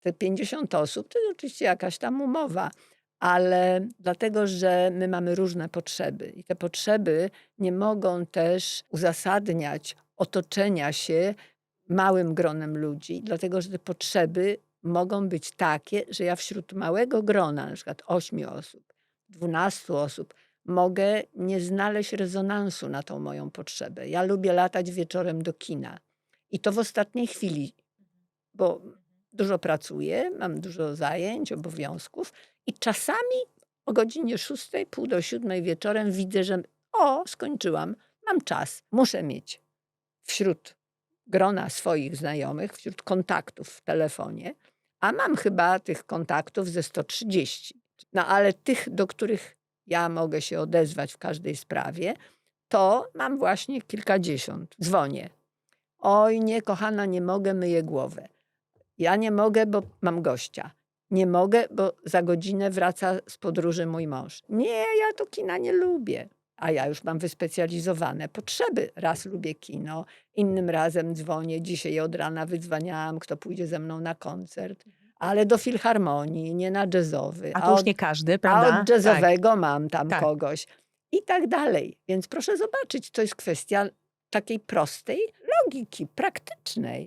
te 50 osób to jest oczywiście jakaś tam umowa, ale dlatego, że my mamy różne potrzeby i te potrzeby nie mogą też uzasadniać otoczenia się małym gronem ludzi, dlatego że te potrzeby mogą być takie, że ja wśród małego grona, na przykład 8 osób, 12 osób, mogę nie znaleźć rezonansu na tą moją potrzebę. Ja lubię latać wieczorem do kina i to w ostatniej chwili, bo dużo pracuję, mam dużo zajęć, obowiązków i czasami o godzinie 6, pół do 7 wieczorem widzę, że o, skończyłam, mam czas, muszę mieć wśród grona swoich znajomych, wśród kontaktów w telefonie, a mam chyba tych kontaktów ze 130. No ale tych, do których ja mogę się odezwać w każdej sprawie, to mam właśnie kilkadziesiąt. Dzwonię. Oj, nie, kochana, nie mogę, myję głowę. Ja nie mogę, bo mam gościa. Nie mogę, bo za godzinę wraca z podróży mój mąż. Nie, ja to kina nie lubię. A ja już mam wyspecjalizowane potrzeby. Raz lubię kino, innym razem dzwonię. Dzisiaj od rana wydzwaniałam, kto pójdzie ze mną na koncert, ale do filharmonii, nie na jazzowy. A to już nie każdy, a prawda? od jazzowego mam tam Tak. kogoś. I tak dalej. Więc proszę zobaczyć, to jest kwestia takiej prostej logiki, praktycznej.